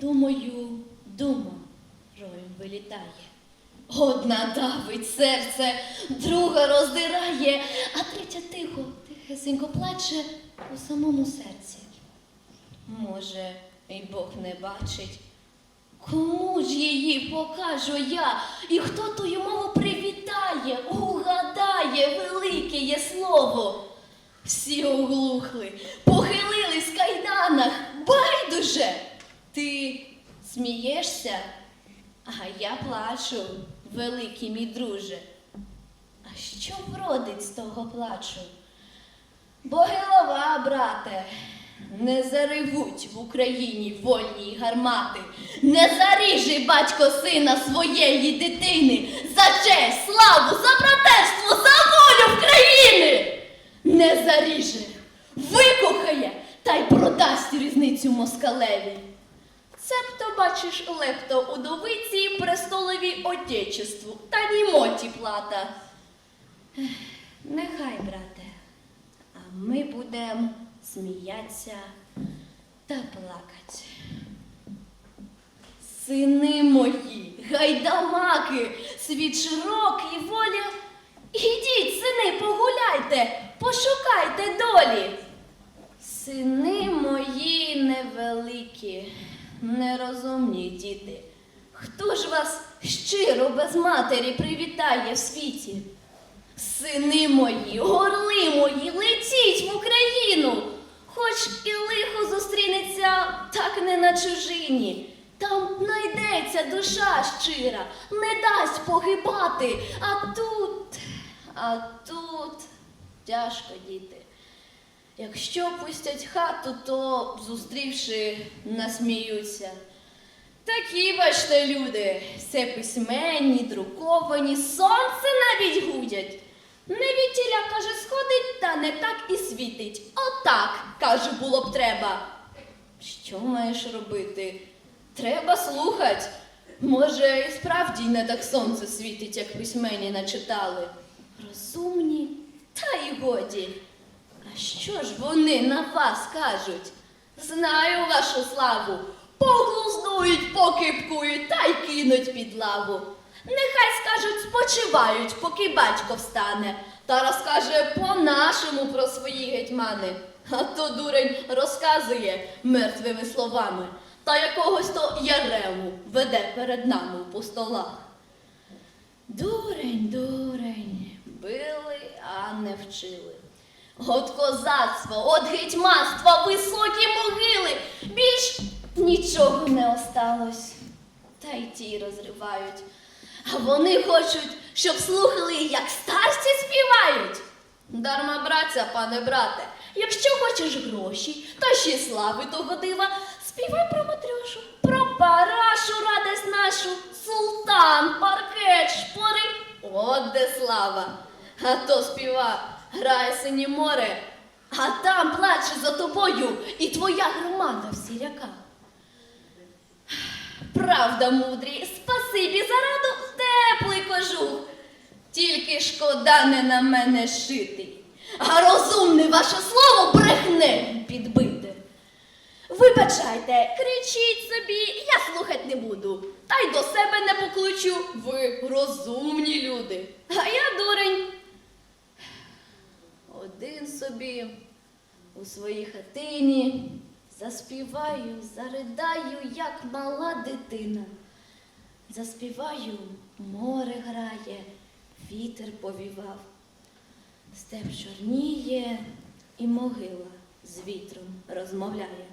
думаю, дума роєм вилітає. Одна давить серце, друга роздирає, а третя тихо, тихесенько плаче у самому серці. Може, і Бог не бачить. Кому ж її покажу я, і хто тую мову привітає, угадає велике є слово. Всі оглухли, похилились в кайданах, байдуже. Ти смієшся, а я плачу, великий мій друже. А що вродить з того плачу? Бо голова, брате, не заривуть в Україні вольні гармати, не заріже батько сина своєї дитини за честь, славу, за братерство, за волю України. Не заріже, викохає та й продасть різницю москалеві. Цебто, бачиш, лепто удовиці престолові отечеству, та німоті плата. Нехай, брате, а ми будем сміятися та плакать. Сини мої, гайдамаки, світ широкий, воля. Ідіть, сини, погуляйте, пошукайте долі. Сини мої невеликі, нерозумні діти. Хто ж вас щиро без матері привітає в світі? Сини мої, горли мої, летіть в Україну, хоч і лихо зустрінеться, так не на чужині. Там знайдеться душа щира, не дасть погибати, а тут, а тут тяжко діти. Якщо пустять хату, то, зустрівши, насміються. Такі, бачте, люди, все письменні, друковані, сонце навіть гудять. Не вітіля, каже, сходить, та не так і світить. Отак, каже, було б треба. Що маєш робити? Треба слухать. Може, і справді не так сонце світить, як письмені начитали. Розумні, та й годі. Що ж вони на вас кажуть? Знаю вашу славу. Поглузнують, покипкують та й кинуть під лаву. Нехай скажуть, спочивають, поки батько встане, та розкаже по-нашому про свої гетьмани. А то дурень розказує мертвими словами, та якогось то ярему веде перед нами по столах. Дурень, дурень, били, а не вчили. От козацтво, от гетьманство, високі могили, більш нічого не осталось. Та й ті розривають. А вони хочуть, щоб слухали, як старці співають. Дарма братця, пане брате, якщо хочеш гроші та ще слави того дива, співай про Матрьошу, про парашу радость нашу, султан, паркет, шпори. От де слава. А то співа, грає синє море, а там плаче за тобою і твоя громада в. Правда, мудрі, спасибі за раду, теплий кожух. Тільки шкода не на мене шитий, а розумне ваше слово брехне підбите. Вибачайте, кричіть собі, я слухать не буду. Та й до себе не покличу. Ви розумні люди. А я дурень. Один собі у своїй хатині заспіваю, заридаю, як мала дитина. Заспіваю, море грає, вітер повівав, степ чорніє, і могила з вітром розмовляє.